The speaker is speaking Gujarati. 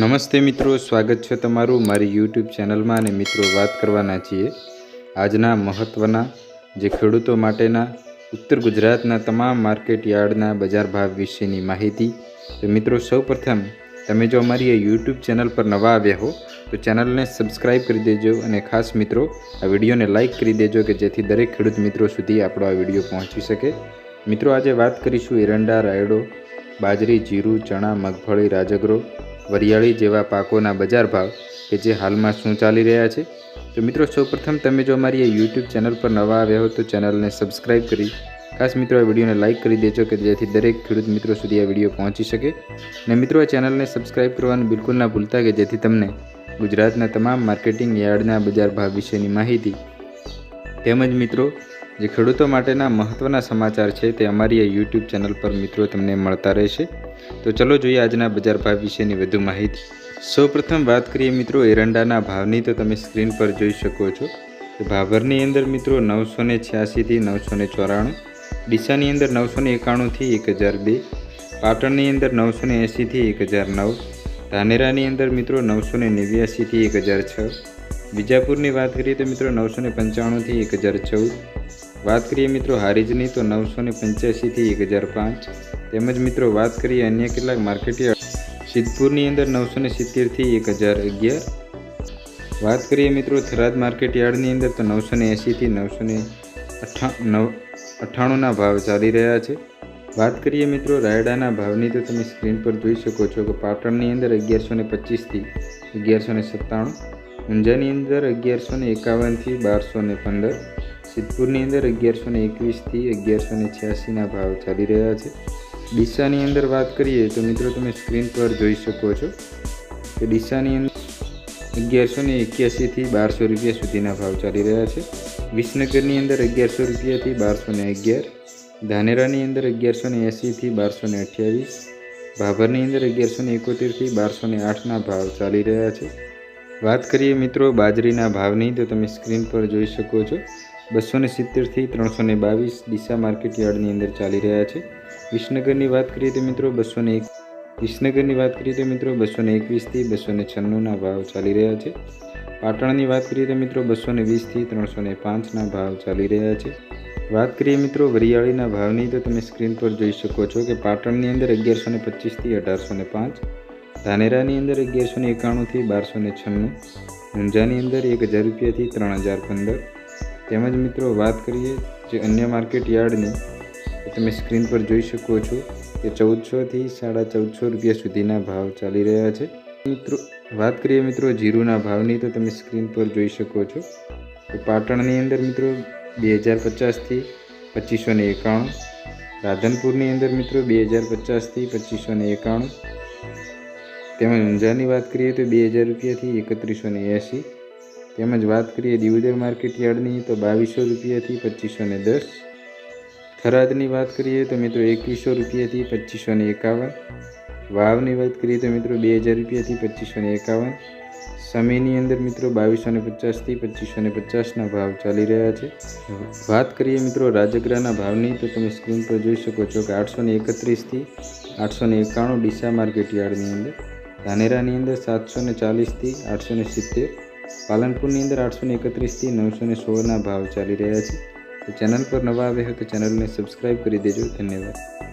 નમસ્તે મિત્રો, સ્વાગત છે તમારું મારી યુટ્યુબ ચેનલમાં અને મિત્રો વાત કરવાના છીએ આજના મહત્ત્વના જે ખેડૂતો માટેના ઉત્તર ગુજરાતના તમામ માર્કેટ યાર્ડના બજાર ભાવ વિશેની માહિતી. તો મિત્રો સૌપ્રથમ તમે જો અમારી આ યુટ્યુબ ચેનલ પર નવા આવ્યા હો, તો ચેનલને સબસ્ક્રાઈબ કરી દેજો અને ખાસ મિત્રો, આ વિડીયોને લાઇક કરી દેજો કે જેથી દરેક ખેડૂત મિત્રો સુધી આપણો આ વીડિયો પહોંચી શકે. મિત્રો, આજે વાત કરીશું એરંડા, રાયડો, બાજરી, જીરું, ચણા, મગફળી, રાજગરો વરિયાળી જેવા પાકોના બજાર ભાવ કે જે હાલમાં શું ચાલી રહ્યા છે? તો મિત્રો, સૌપ્રથમ તમે જો અમારી યુટ્યુબ ચેનલ પર નવા આવ્યા હો, તો ચેનલને સબસ્ક્રાઈબ કરી. ખાસ મિત્રો, આ વિડીયોને લાઇક કરી દેજો કે જેથી દરેક ખેડૂત મિત્રો સુધી આ વીડિયો પહોંચી શકે. અને મિત્રો, આ ચેનલને સબસ્ક્રાઈબ કરવાનું બિલકુલ ના ભૂલતા કે જેથી તમને ગુજરાતના તમામ માર્કેટિંગ યાર્ડના બજાર ભાવ વિશેની માહિતી. તેમજ મિત્રો જે ખેડૂતો માટેના મહત્ત્વના સમાચાર છે તે અમારી આ યુટ્યુબ ચેનલ પર મિત્રો તમને મળતા રહેશે. તો ચલો જોઈએ આજના બજાર ભાવ વિશેની વધુ માહિતી. સૌપ્રથમ વાત કરીએ મિત્રો એરંડાના ભાવની, તો તમે સ્ક્રીન પર જોઈ શકો છો તો ભાભરની અંદર મિત્રો નવસો ને છ્યાસીથી નવસો ને ચોરાણું, ડીસાની અંદર નવસો ને એકાણુંથી એક હજાર બે, પાટણની અંદર નવસો ને એંસીથી એક હજાર નવ, ધાનેરાની અંદર મિત્રો નવસો ને નેવ્યાસીથી એક હજાર છ વિજાપુરની વાત કરીએ તો મિત્રો નવસો ને પંચાણુંથી એક હજાર ચૌદ વાત કરીએ મિત્રો હારીજની, તો નવસો ને પંચ્યાસીથી એક હજાર પાંચ. તેમજ મિત્રો વાત કરીએ અન્ય કેટલાક માર્કેટયાર્ડ સિદ્ધપુરની અંદર નવસો ને સિત્તેરથી એક હજાર અગિયાર. વાત કરીએ મિત્રો થરાદ માર્કેટ યાર્ડની અંદર, તો નવસો ને એંસીથી નવસો ને અઠા, નવ, અઠ્ઠાણુંના ભાવ ચાલી રહ્યા છે. વાત કરીએ મિત્રો રાયડાના ભાવની, તો તમે સ્ક્રીન પર જોઈ શકો છો કે પાટણની અંદર અગિયારસો ને પચીસથી અગિયારસો ને સત્તાણું. ઊંઝાની અંદર અગિયારસો ને એકાવનથી બારસો ને પંદર. સિદ્ધપુરની અંદર અગિયારસો ને એકવીસથી અગિયારસો ને છ્યાસીના ભાવ ચાલી રહ્યા છે. ડીસાની અંદર વાત કરીએ તો મિત્રો તમે સ્ક્રીન પર જોઈ શકો છો કે ડીસાની અંદર અગિયારસો ને એક્યાસીથી બારસો રૂપિયા સુધીના ભાવ ચાલી રહ્યા છે. વિસનગરની અંદર અગિયારસો રૂપિયાથી બારસો ને અગિયાર, ધાનેરાની અંદર અગિયારસો ને એંસીથી બારસો ને અઠ્યાવીસ, ભાભરની અંદર અગિયારસો ને એકોતેરથી બારસો ને આઠના ભાવ ચાલી રહ્યા છે. વાત કરીએ મિત્રો બાજરીના ભાવની તો તમે સ્ક્રીન પર જોઈ શકો છો. બસો ને સિત્તેરથી ત્રણસો ને બાવીસ દિશા માર્કેટ યાર્ડની અંદર ચાલી રહ્યા છે. વિસનગરની વાત કરીએ તો મિત્રો બસો ને એક વિસનગરની વાત કરીએ તો મિત્રો બસો ને એકવીસથી બસો ને છન્નુંના ભાવ ચાલી રહ્યા છે. પાટણની વાત કરીએ તો મિત્રો બસો ને વીસથી ત્રણસો ને પાંચના ભાવ ચાલી રહ્યા છે. વાત કરીએ મિત્રો વરિયાળીના ભાવની તો તમે સ્ક્રીન પર જોઈ શકો છો કે પાટણની અંદર અગિયારસો ને પચીસથી અઢારસો ને પાંચ, ધાનેરાની અંદર અગિયારસો ને એકાણુંથી બારસો ને છન્નું ઊંઝાની અંદર એક હજાર રૂપિયાથી ત્રણ હજાર પંદર તેમજ મિત્રો વાત કરીએ જે અન્ય માર્કેટ યાર્ડની તમે સ્ક્રીન પર જોઈ શકો છો કે ચૌદસોથી સાડા ચૌદસો રૂપિયા સુધીના ભાવ ચાલી રહ્યા છે. મિત્રો, વાત કરીએ મિત્રો જીરુના ભાવની, તો તમે સ્ક્રીન પર જોઈ શકો છો તો પાટણની અંદર મિત્રો બે હજાર પચાસથી પચીસો ને એકાણું, રાધનપુરની અંદર મિત્રો બે હજાર પચાસથી પચીસો ને એકાણું, તેમજ ઊંઝાની વાત કરીએ તો બે હજાર રૂપિયાથી એકત્રીસો ને એંસી તેમજ વાત કરીએ દિયોદર માર્કેટ યાર્ડની, તો બાવીસો રૂપિયાથી પચીસો ને દસ. થરાદની વાત કરીએ, તો મિત્રો એકવીસો રૂપિયાથી પચીસો ને એકાવન. વાવની વાત કરીએ, તો મિત્રો બે હજાર રૂપિયાથી પચીસો ને એકાવન. સમયની અંદર મિત્રો બાવીસો ને પચાસથી પચીસો ને પચાસના ભાવ ચાલી રહ્યા છે. વાત કરીએ મિત્રો રાજગરાના ભાવની, તો તમે સ્ક્રીન પર જોઈ શકો છો કે આઠસો ને એકત્રીસથી આઠસો ને એકાણું ડીસા માર્કેટ યાર્ડની અંદર. ધાનેરાની અંદર સાતસો ને ચાલીસથી આઠસો ને સિત્તેર. પાલનપુરની અંદર આઠસો ને એકત્રીસથી નવસો ને સોળના ભાવ ચાલી રહ્યા છે. તો ચેનલ પર નવા આવ્યા હોય તો ચેનલને સબસ્ક્રાઈબ કરી દેજો. ધન્યવાદ.